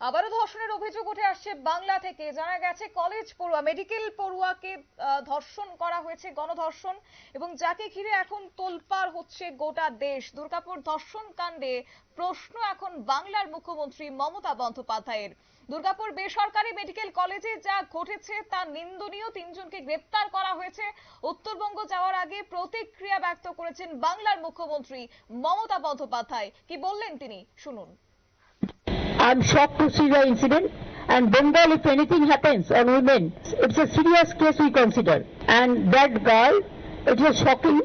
আবারও ধর্ষণের অভিযোগ উঠে আসছে বাংলা থেকে। জানা গেছে, কলেজ পড়ুয়া, মেডিকেল পড়ুয়াকে ধর্ষণ করা হয়েছে, গণধর্ষণ, এবং যাকে ঘিরে এখন তোলপাড় হচ্ছে গোটা দেশ। দুর্গাপুর ধর্ষণ কাণ্ডে প্রশ্ন এখন বাংলার মুখ্যমন্ত্রী মমতা বন্দ্যোপাধ্যায়ের। দুর্গাপুর বেসরকারি মেডিকেল কলেজে যা ঘটেছে তা নিন্দনীয়। তিনজনকে গ্রেপ্তার করা হয়েছে। উত্তরবঙ্গ যাওয়ার আগে প্রতিক্রিয়া ব্যক্ত করেছেন বাংলার মুখ্যমন্ত্রী মমতা বন্দ্যোপাধ্যায়। কি বললেন তিনি? শুনুন। I'm shocked to see the incident. And Bengal, if anything happens on women, it's a serious case we consider. And that girl, it was shocking.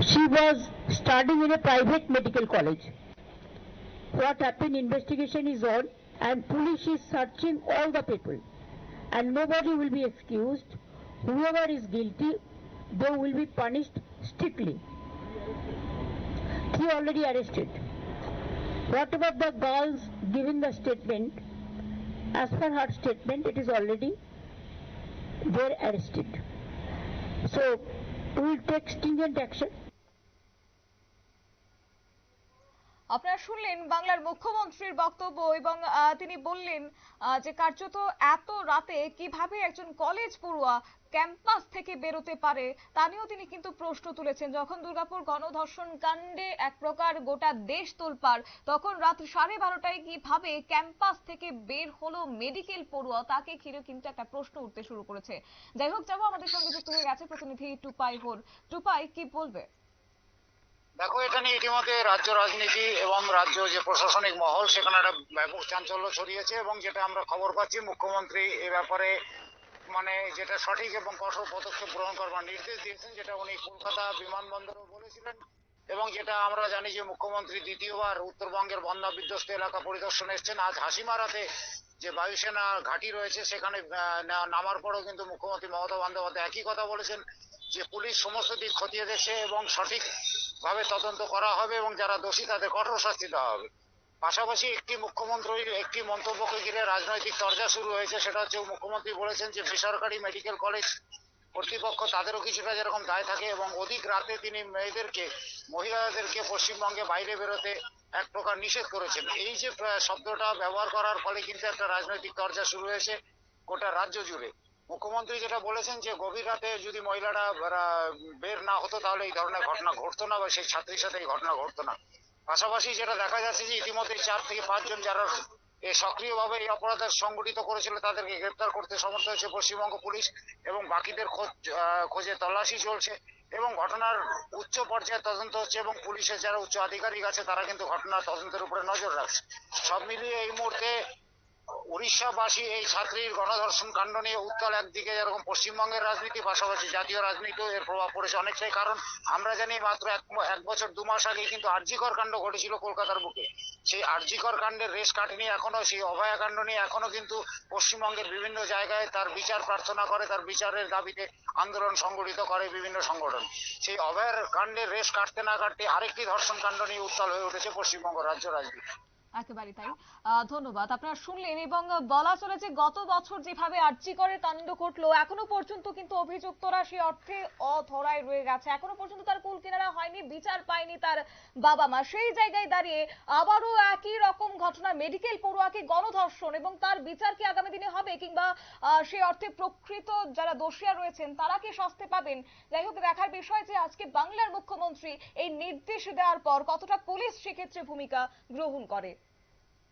She was studying in a private medical college. What happened, investigation is on, and police is searching all the people. And nobody will be excused. Whoever is guilty, they will be punished strictly. He already arrested. Whatever the girls giving the statement, as per her statement, it is already they're arrested. So we will take stringent action. আপনারা শুনলেন বাংলার মুখ্যমন্ত্রীর বক্তব্য এবং তিনি বললেন যে কার্যত এত রাতে কীভাবে একজন কলেজ পড়ুয়া ক্যাম্পাস থেকে বেরোতে পারে, তা নিয়েও তিনি কিন্তু প্রশ্ন তুলেছেন। যখন দুর্গাপুর গণধর্ষণ কাণ্ডে এক প্রকার গোটা দেশ তোলপাড়, তখন রাত সাড়ে বারোটায় কীভাবে ক্যাম্পাস থেকে বের হলো মেডিকেল পড়ুয়া, তাকে ঘিরে কিন্তু একটা প্রশ্ন উঠতে শুরু করেছে। যাই হোক, যাব আমাদের সঙ্গে যুক্ত হয়ে গেছে প্রতিনিধি টুপাই হোর। টুপাই, কি বলবে? দেখো, এখানে ইতিমধ্যে রাজ্য রাজনীতি এবং রাজ্য যে প্রশাসনিক মহল, সেখানে একটা ব্যাপক চাঞ্চল্য ছড়িয়েছে এবং যেটা আমরা খবর পাচ্ছি, মুখ্যমন্ত্রী এ ব্যাপারে মানে যেটা সঠিক এবং কঠোর পদক্ষেপ গ্রহণ করবার নির্দেশ দিয়েছেন, যেটা উনি কলকাতা বিমানবন্দরেও বলেছিলেন এবং যেটা আমরা জানি যে মুখ্যমন্ত্রী দ্বিতীয়বার উত্তরবঙ্গের বন্যা বিধ্বস্ত এলাকা পরিদর্শনে এসেছেন। আজ হাসিমারাতে যে বায়ুসেনা ঘাঁটি রয়েছে, সেখানে নামার পরেও কিন্তু মুখ্যমন্ত্রী মমতা বন্দ্যোপাধ্যায় একই কথা বলেছেন যে পুলিশ সমস্ত দিক খতিয়ে দেখছে এবং সঠিক ভাবে তদন্ত করা হবে এবং যারা দোষী তাদের কঠোর শাস্তি দেওয়া হবে। পাশাপাশি একটি মুখ্যমন্ত্রীর একটি মন্তব্যকে ঘিরে রাজনৈতিক চর্চা শুরু হয়েছে, সেটা হচ্ছে মুখ্যমন্ত্রী বলেছেন যে বেসরকারি মেডিকেল কলেজ কর্তৃপক্ষ তাদেরও কিছুটা যেরকম দায় থাকে এবং অধিক রাতে তিনি মেয়েদেরকে, মহিলাদেরকে পশ্চিমবঙ্গে বাইরে বেরোতে এক প্রকার নিষেধ করেছেন। এই যে শব্দটা ব্যবহার করার ফলে কিন্তু একটা রাজনৈতিক চর্চা শুরু হয়েছে গোটা রাজ্য জুড়ে। মুখ্যমন্ত্রী যেটা বলেছেন যে গভীর রাতে যদি মহিলারা বের না হতো তাহলে এই ধরনের ঘটনা ঘটতো না বা সেই ছাত্রীর সাথে এই ঘটনা ঘটতো না। পাশাপাশি যেটা দেখা যাচ্ছে যে ইতিমধ্যে চার থেকে পাঁচজন যারা সক্রিয়ভাবে এই অপরাধের সংগঠিত করেছিল, তাদেরকে গ্রেপ্তার করতে সমর্থ হয়েছে পশ্চিমবঙ্গ পুলিশ এবং বাকিদের খোঁজ খোঁজে তল্লাশি চলছে এবং ঘটনার উচ্চ পর্যায়ে তদন্ত হচ্ছে এবং পুলিশের যারা উচ্চ আধিকারিক আছে তারা কিন্তু ঘটনার তদন্তের উপরে নজর রাখছে। সব মিলিয়ে এই মুহূর্তে উড়িষ্যাবাসী এই ছাত্রীর গণধর্ষণ কাণ্ড নিয়ে উত্তাল একদিকে যেরকম পশ্চিমবঙ্গের রাজনীতি, পাশাপাশি জাতীয় রাজনীতিও এর প্রভাব পড়েছে অনেকটাই। কারণ আমরা জানি মাত্র এক বছর, দু মাস আগে কিন্তু আরজিকর কাণ্ড ঘটেছিল কলকাতার বুকে। সেই আরজিকর কাণ্ডের রেশ কাটেনি এখনও সেই অভয়া কাণ্ড নিয়ে এখনও কিন্তু পশ্চিমবঙ্গের বিভিন্ন জায়গায় তার বিচার প্রার্থনা করে, তার বিচারের দাবিতে আন্দোলন সংগঠিত করে বিভিন্ন সংগঠন। সেই অভয়ার কাণ্ডের রেশ কাটতে না কাটতে আরেকটি ধর্ষণ কাণ্ড নিয়ে উত্তাল হয়ে উঠেছে পশ্চিমবঙ্গ রাজ্য রাজনীতি। একেবারে তাই। ধন্যবাদ। আপনারা শুনলেন এবং বলা চলেছে গত বছর যেভাবে আর্চিকরের কাণ্ড ঘটলো এখনও পর্যন্ত কিন্তু অভিযুক্তরা সে অর্থে অধরায় রয়ে গেছে। এখনও পর্যন্ত তার কুল কিনারা হয়নি, বিচার পায়নি তার বাবা মা। সেই জায়গায় দাঁড়িয়ে আবারও একই রকম ঘটনা, মেডিকেল পড়ুয়াকে গণধর্ষণ এবং তার বিচার কি আগামী দিনে হবে কিংবা সে অর্থে প্রকৃত যারা দোষিয়া রয়েছেন, তারা কি শাস্তি পাবেন? যাই হোক, দেখার বিষয় যে আজকে বাংলার মুখ্যমন্ত্রী এই নির্দেশ দেওয়ার পর কতটা পুলিশ সেক্ষেত্রে ভূমিকা গ্রহণ করে।